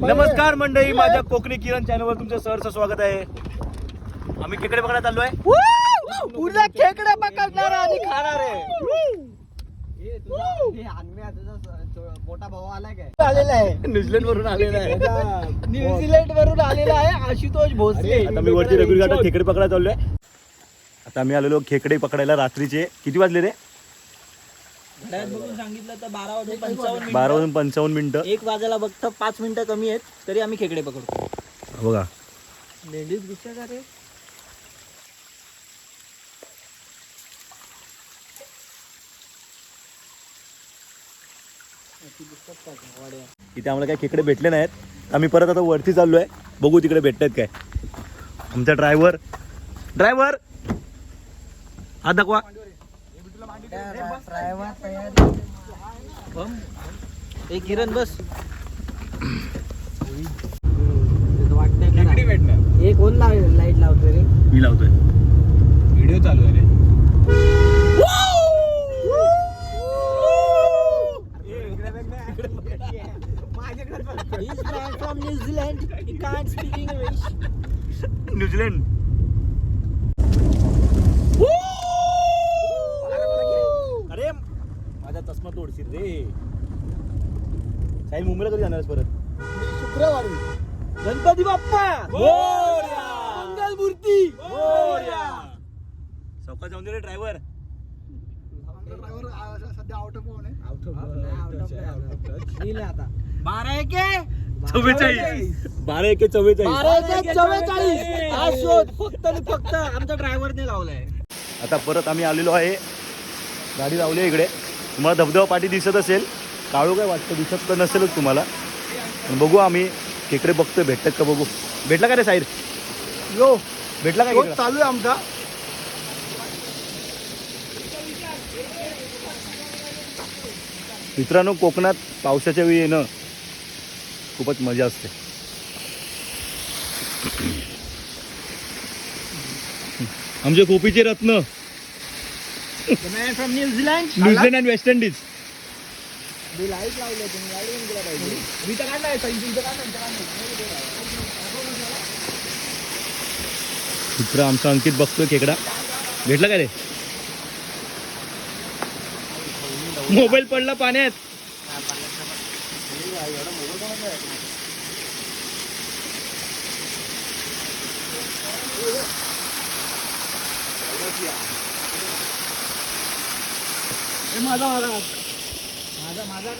नमस्कार मंडळी माझ्या कोकणी किरण चॅनलवर तुमचं सहर्ष स्वागत आहे. आम्ही खेकडे बघण्यात आलो आहे पूर्ण खेकडे पकडणार आणि खाणार आहे. मोठा भाऊ आलाय काय? आलेला आहे. न्यूझीलंड वरून आलेला आहे. न्यूझीलंड वरून आलेला आहे आशुतोष भोसले. आता मी वरती घाटात खेकडे पकडायला चाललोय. आता आम्ही आलेलो खेकडे पकडायला रात्रीचे. किती वाजले रे? घड्याळात बघून सांगितलं तर बारा वाजून पंचावन्न बारा वाजून पंचावन्न मिनिटं. एक वाजायला बघतं पाच मिनिटं कमी आहेत तरी आम्ही खेकडे पकडतो. बघा. लेडीज गुस्सा का रे? इथे आम्हाला काही खेकडे भेटले नाहीत. आम्ही परत आता वरती चाललोय. बघू तिकडे भेटतात काय. आमचा ड्रायव्हर ड्रायव्हर हा दाखवा. ए किरण बस. हे कोण लाव लाइट लावतोय रे? मी लावतोय. व्हिडिओ चालू आहे रे. He's man from New Zealand. He can't speak English. New Zealand अरे माझा चष्मा तोडशील रे. साई मुंबईला कधी जाणारच परत? शुक्रवारी. गणपती बाप्पा! मंगल मूर्ती चौकात जाऊन दे रे ड्रायव्हर बारा एके चव्वेचाळीस. बारा एके चव्वेचाळीस. बारा एके चव्वेचाळीस हा शोध. फक्त आणि फक्त आमच्या ड्रायव्हरने लावलाय. आता परत आम्ही आलेलो आहे. गाडी लावली इकडे. तुम्हाला धबधबा पाठी दिसत असेल काळू काय वाटतं? दिसत तर नसेलच तुम्हाला. पण बघू आम्ही खेकडे बघतोय भेटतात का बघू. भेटला का रे साईर यो. भेटला का खेकडा? चालू आहे आमचा. मित्रांनो कोकणात पावसाच्या वेळी येणं खूपच मजा असते. आमचे कोपीचे रत्न. From New Zealand New Zealand and West Indies me light लावले तुम्ही लाइट बंद केला पाहिजे. मी तर काढलाय इथं मित्र आमचा अंकित बघतोय खेकडा. भेटला का रे? मोबाईल पडला पाण्यात. माझा माझा माझा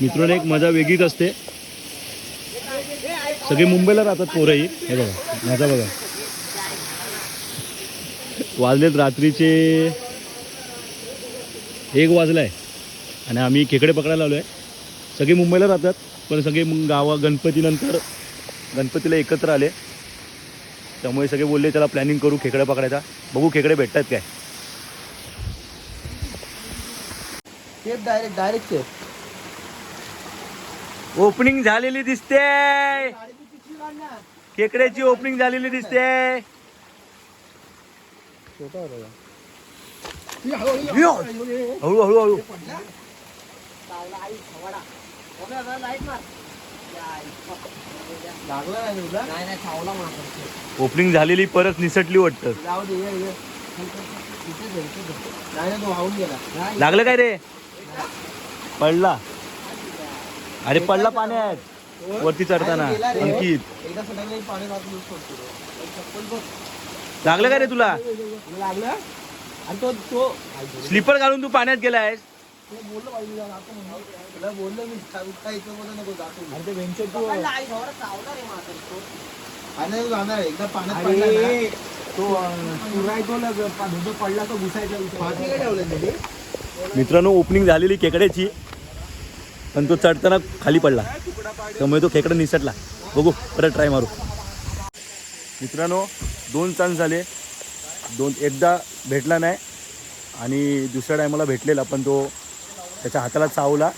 मित्रांनो एक मजा वेगळीच असते. सगळे मुंबईला राहतात पोरंही हे. बघा माझा बघा. वाजलेत रात्रीचे एक वाजलाय आणि आम्ही खेकडे पकडायला आलो आहे सगळे मुंबईला राहतात पण सगळे मग गावा गणपतीनंतर गणपतीला एकत्र आले. त्यामुळे सगळे बोलले त्याला प्लॅनिंग करू खेकडे पकडायचा बघू खेकडे भेटतात काय. Safe direct direct safe opening झालेली दिसते. खेकड्याची ओपनिंग झालेली दिसते. हळू हळू हळू लागला नाही तुला? नाही नाही चावला मला ओपनिंग झालेली परत निसटली वाटतं. लागलं काय रे? पडला. अरे पडला पाण्यात. वरती चढताना अंकित. पाणी रे. लागलं का रे तुला? लागलं आणि तो तो स्लीपर घालून तू पाण्यात गेलायस. ते पाहिजे तुला मी इथं बोलू नको जातो वेंचर तू जाणार एकदा पाण्यात पडला ना, तो पडला तो घुसायचा काय ठेवलं मित्रांनो ओपनिंग झालेली खेकड्याची पण तो चढताना खाली पडला. त्यामुळे तो खेकडा निसटला. बघू परत ट्राय मारू. मित्रांनो दोन चान्स झाले. दोन एकदा भेटला नाही. आणि दुसऱ्या टायमाला भेटलेला पण तो त्याच्या हाताला चावला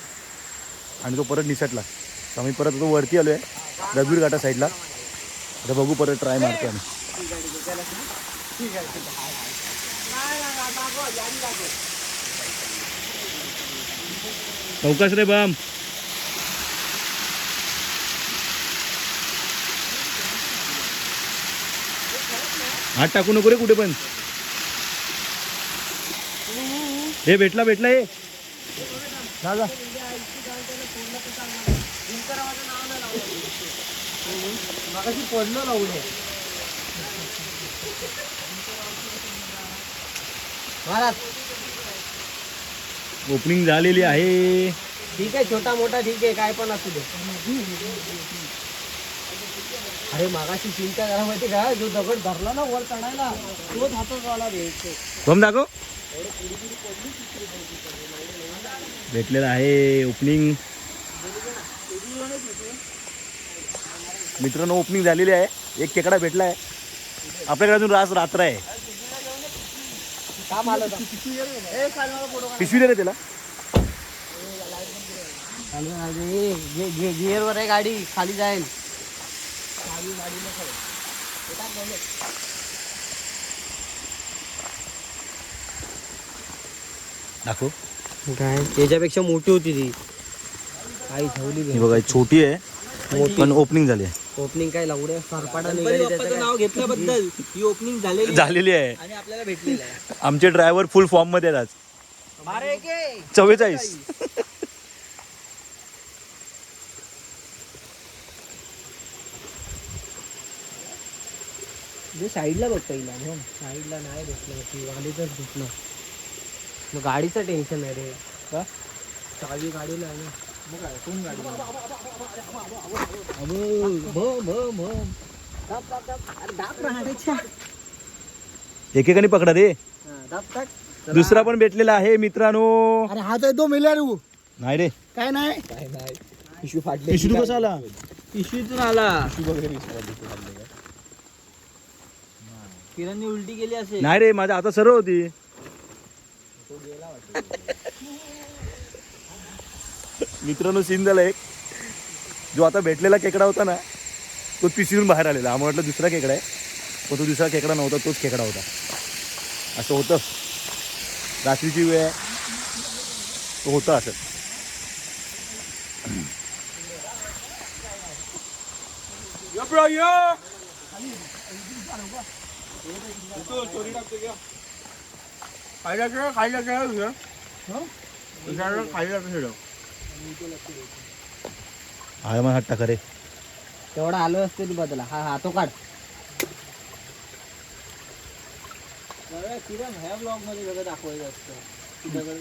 आणि तो परत निसटला. तर आम्ही परत तो वरती आलो आहे रघुवीर घाटा साईडला आता बघू परत ट्राय मारतो आम्ही. अवकाश रे बम. हात टाकू नको रे कुठे पण. हे भेटला भेटला हे. दादा पडलं लावलं महाराज ओपनिंग झालेली आहे. ठीक आहे छोटा मोठा ठीक आहे काय पण असू दे. अरे मागाशी चिंता करा माहिती का? जो दगड धरला ना वर चढायला तोच हातात आला रे. दाखव. भेटलेलं आहे ओपनिंग मित्रांनो ओपनिंग झालेली आहे. एक केकडा भेटला आहे आपल्याकडे अजून रास रात्र आहे. पिशवी दे त्याला गिअरवर आहे गाडी खाली जाईल. दाखव. काय? त्याच्यापेक्षा मोठी होती ती. काही ठेवली बघा छोटी आहे पण ओपनिंग झाली आहे. ओपनिंग काय लावडे सरपाटा निघाली नाव घेतल्याबद्दल ही ओपनिंग झालेली झालेली आहे. आणि आपल्याला भेटलेलं आहे. आमचे ड्रायव्हर फुल फॉर्ममध्ये आहेत आज. के चव्वेचाळीस. जे साईडला बघ पहिला हो. साईडला नाही भेटलं ती गाडीतच भेटलं. मग गाडीचं टेन्शन आहे रे. का? चावी गाडीला आहे ना. एकेकाने पकडा रे. टाक दुसरा पण भेटलेला आहे मित्रांनो. अरे हा तर तो मिळाला रू नाही रे. काय नाही? काय नाही पिशवी फाटली. पिशवी कसा आला? पिशवीतून आला. किरणने उलटी केली असेल नाही रे माझ्या आता सरळ होती. मित्रांनो सीन झाला एक. जो आता भेटलेला केकडा होता ना तो पिशवीतून बाहेर आलेला. आम्हाला वाटलं दुसरा केकडा आहे. पण तो दुसरा केकडा नव्हता तोच खेकडा होता. असं होतं. रात्रीची वेळ आहे. तो होतं असं. आहे मग हात टाका रे तेवढा आलो असते ती बदला. हा हा तो काढ. किरण ह्या ब्लॉगमध्ये सगळं दाखवायचं असतं. दगड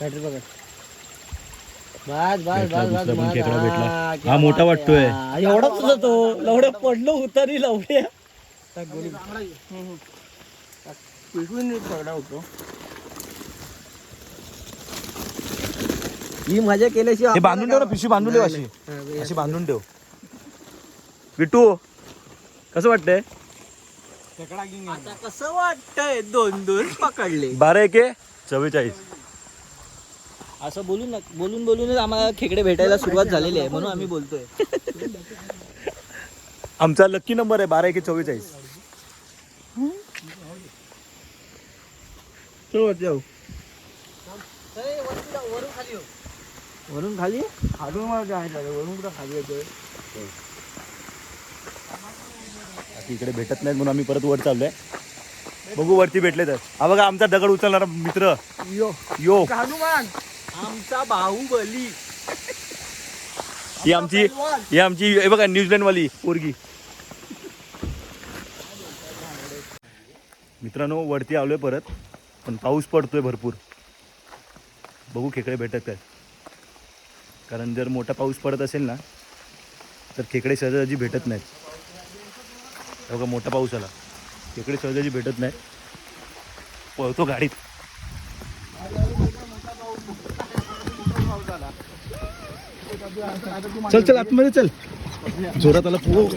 बॅटरी बस बस बस बस बस. हा, मोठा वाटतोय. एवढाच होता तो लवड्या पडलो होता रे लवड्या ही मजा केल्याशिवाय हे बांधून ठेव ना पिशवी बांधून ठेव अशी. हा, अशी बांधून ठेव. विटू कसं वाटतंय? आता कसं वाटतंय? दोन दोन पकडले. बारा एके चव्वेचाळीस. असं बोलून बोलून बोलूनच आम्हाला खेकडे भेटायला सुरुवात झालेली आहे म्हणून आम्ही बोलतोय. आमचा लक्की नंबर आहे बारा एके चव्वेचाळीस. जाऊ वरून खाली वरून खाली? खालून मला वरून कुठं खाली येतोय? इकडे भेटत नाहीत म्हणून आम्ही परत वर चाललोय. बघू वरती भेटले तर. हा बघा आमचा दगड उचलणारा मित्र. यो. यो. हनुमान. आमचा बाहुबली. ही आमची ही आमची हे बघा न्यूझीलंड वाली पोरगी. मित्रांनो वरती आलोय परत. पण पाऊस पडतोय भरपूर. बघू खेकडे भेटत काय. कारण जर मोठा पाऊस पडत असेल ना तर खेकडे सहजाजी भेटत नाहीत. बघा मोठा पाऊस आला. खेकडे सहजाजी भेटत नाहीत. पळतो गाडीत. चल चल आतमध्ये चल. जोरात आला पो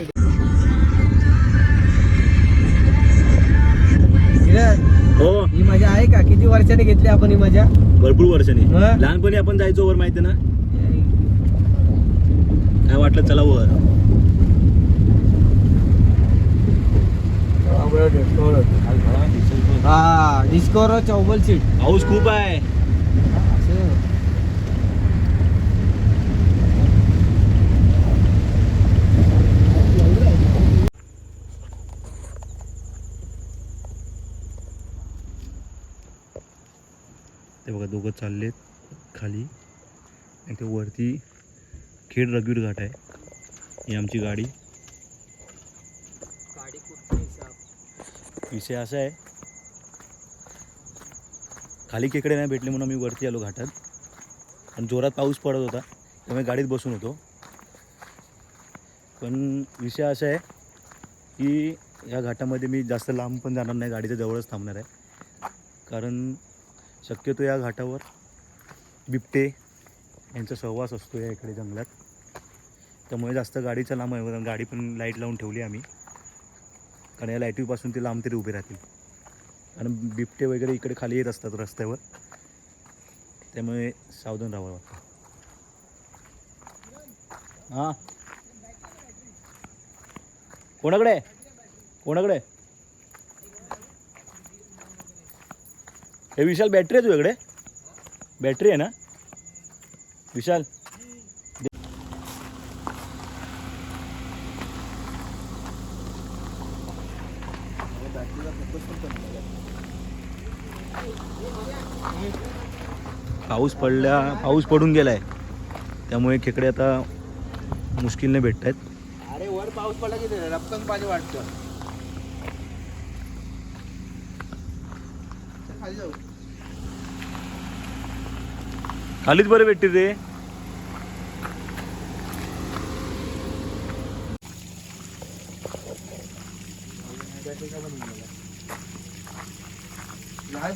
हो. ही मजा आहे का? किती वर्षाने घेतली आपण ही मजा? भरपूर वर्षांनी. हा? लहानपणी आपण जायचो वर माहिती ना? काय वाटलं? चला वर. हा डिस्कोवर चौबल सीट. पाऊस खूप आहे. दोघं चाललेत खाली. आणि ते वरती खेड रगवीर घाट आहे. ही आमची गाडी. विषय असा आहे. खाली खेकडे नाही भेटले म्हणून आम्ही वरती आलो घाटात. आणि जोरात पाऊस पडत होता त्यामुळे गाडीत बसून होतो. पण विषय असा आहे की या घाटामध्ये मी जास्त लांब पण जाणार नाही. गाडीच्या जवळच थांबणार आहे. कारण शक्यतो या घाटावर बिबटे यांचा सहवास असतो या इकडे जंगलात. त्यामुळे जास्त गाडी लांब आहे गाडी पण लाइट लावून ठेवली आम्ही. कारण या लाईटीपासून ते लांब तरी उभे राहतील. आणि बिबटे वगैरे इकडे खाली येत असतात रस्त्यावर. त्यामुळे सावधान राहावं लागतं हां. कोणाकडे? कोणाकडे? हे विशाल बॅटरी आहे तुझ्याकडे? बॅटरी आहे ना? विशाल. पाऊस पडल्या पाऊस पडून गेलाय. त्यामुळे खेकडे आता मुश्किलने भेटत आहेत अरे वर पाऊस पडला की रपकन पाणी वाटतं खाली जाऊ. खालीच बरं भेटते ते नाही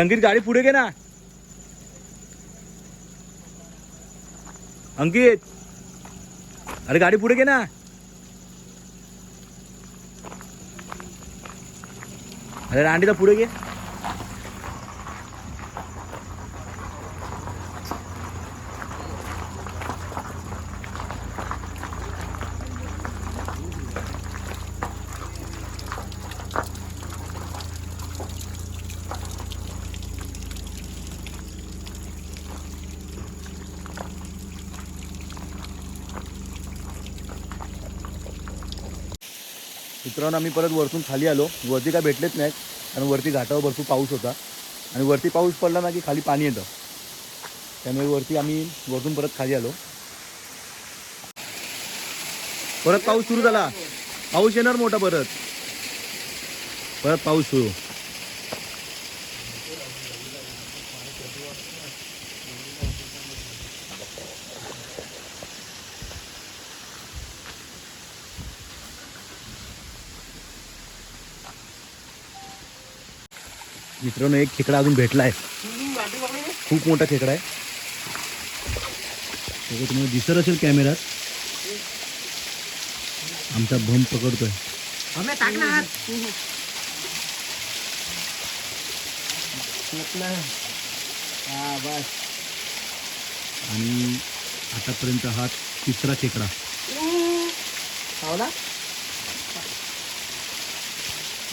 अंकित गाडी पुढे घे ना. अंकित. अरे गाडी पुढे घे ना. अरे रांडीचा पुढे घे. मित्रांनो आम्ही परत वरतून खाली आलो. वरती काय भेटलेच नाहीत. कारण वरती घाटावर भरपूर पाऊस होता. आणि वरती पाऊस पडला ना की खाली पाणी येतं. त्यामुळे वरती आम्ही वरतून परत खाली आलो. परत पाऊस सुरू झाला. पाऊस येणार मोठा परत. परत पाऊस सुरू. मित्रांनो एक खेकडा अजून भेटला आहे खूप मोठा खेकडा आहे. तुम्हाला दिसत असेल कॅमेऱ्यात. आमचा भम पकडतोय. हा आणि आतापर्यंत हा तिसरा खेकडा.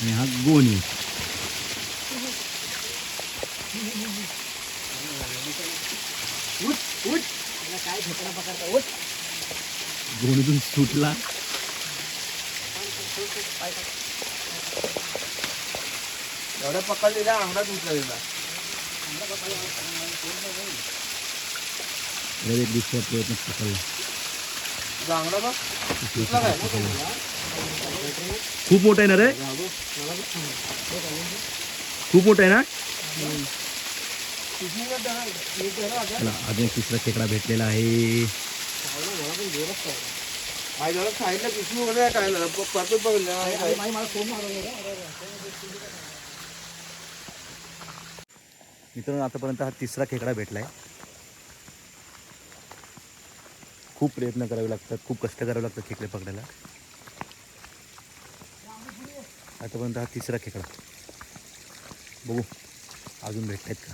आणि हा गोणी. उठ. उठ मला काय खेकडा पकडता उठ. गोणीतून सुटला. एवढं पकडलेला अंगणात उचललेला एक दुसरा प्रयत्न पकडला. तुझा अंगडा बघ. तुटला काय? खूप मोठा आहे ना रे? खूप मोठा आहे ना? चला अजून एक तिसरा खेकडा भेटलेला आहे. मित्रांनो आतापर्यंत हा तिसरा खेकडा भेटला आहे खूप प्रयत्न करावे लागतात खूप कष्ट करावे लागतात खेकडे पकडायला. आतापर्यंत हा तिसरा खेकडा. बघू अजून भेटत आहेत का?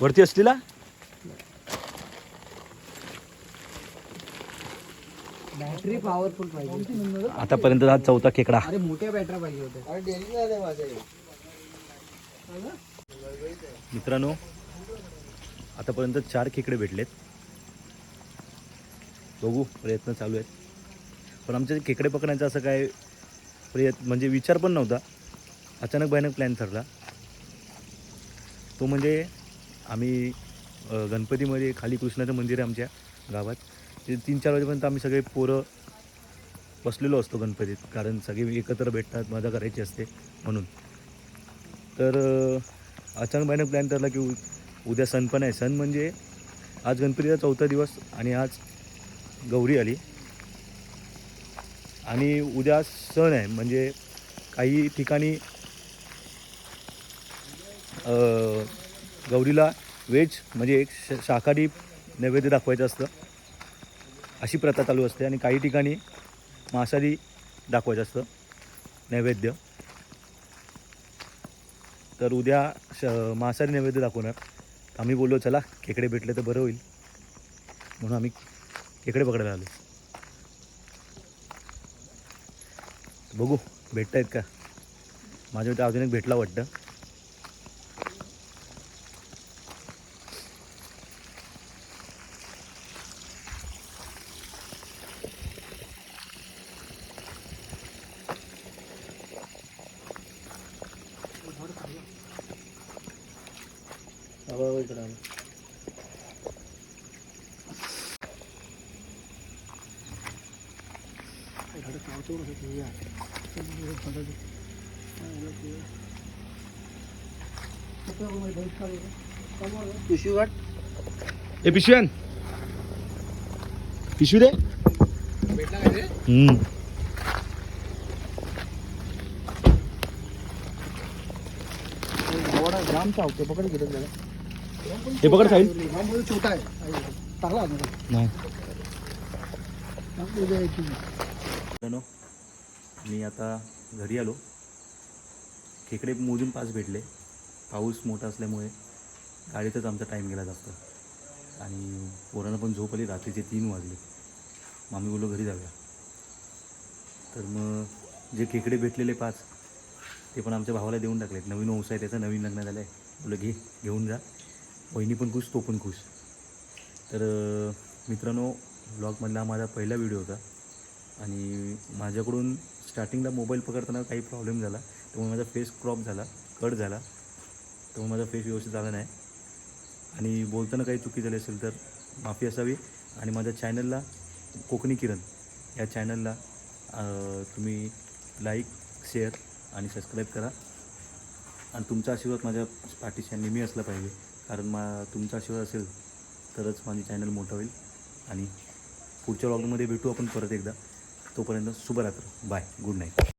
वरती असलेला? बॅटरी पॉवरफुल पाहिजे आतापर्यंत हा चौथा खेकडा. अरे मोठ्या बॅटऱ्या पाहिजे होत्या. अरे डेली झाले माझे मित्रांनो आतापर्यंत चार खेकडे भेटलेत. बघू प्रयत्न चालू आहेत. पण आमचे खेकडे पकडण्याचा असं काय प्रयत्न म्हणजे विचार पण नव्हता. अचानक भयानक प्लॅन ठरला. तो म्हणजे आम्ही गणपतीमध्ये खाली कृष्णाचं मंदिर आहे आमच्या गावात. ते तीन चार वाजेपर्यंत आम्ही सगळे पोरं बसलेलो असतो गणपतीत कारण सगळे एकत्र भेटतात मजा करायची असते म्हणून. तर अचानक बाईनं प्लॅन ठरला की उ उद्या सण पण आहे. सण म्हणजे आज गणपतीचा चौथा दिवस आणि आज गौरी आली. आणि उद्या सण आहे म्हणजे काही ठिकाणी गौरीला व्हेज म्हणजे एक श शाकाहारी नैवेद्य दाखवायचं असतं. अशी प्रथा चालू असते आणि काही ठिकाणी मांसाहारी दाखवायचं असतं. नैवेद्य. तर उद्या श मांसाहारी नैवेद्य दाखवणार. आम्ही बोललो चला खेकडे भेटले तर बरं होईल. म्हणून आम्ही खेकडे पकडायला आलो. बघू भेटत आहेत का? माझ्या इथे अजून एक भेटला वाटतं. पिशवी वाट ए पिशव्यान पिशवी दे भेटला काय रे हम्म. जामचा होते पकड गेले त्याला हे पकड साईल छोटा आहे चांगला नाही मित्रांनो मी आता घरी आलो. खेकडे मोजून पाच भेटले. पाऊस मोठा असल्यामुळे गाडीतच आमचा टाईम गेला जास्त. आणि पोरांना पण झोप आली रात्रीचे तीन वाजले. मग आम्ही बोललो घरी जाऊया. तर मग जे खेकडे भेटलेले पाच ते पण आमच्या भावाला देऊन टाकलेत. नवीन वंश आहे त्याचं नवीन लग्न झालं आहे बोललं घे घेऊन जा. वहिनी पण खुश तो पण खुश. तर मित्रांनो ब्लॉगमधला हा माझा पहिला व्हिडिओ होता. आणि माझ्याकडून स्टार्टिंगला मोबाईल पकडताना काही प्रॉब्लेम झाला. त्यामुळे माझा फेस क्रॉप झाला कट झाला. त्यामुळे माझा फेस व्यवस्थित झाला नाही. आणि बोलताना काही चुकी झाली असेल तर माफी असावी. आणि माझ्या चॅनलला कोकणी किरण या चॅनलला तुम्ही लाईक शेअर आणि सबस्क्राईब करा. आणि तुमचा आशीर्वाद माझ्या पाठीशी नेहमी असला पाहिजे. कारण मा तुमचा आशीर्वाद असेल तरच माझी चॅनल मोठं होईल. आणि पुढच्या व्लॉगमध्ये भेटू आपण परत एकदा. तोपर्यंत शुभरात्र. Bye good night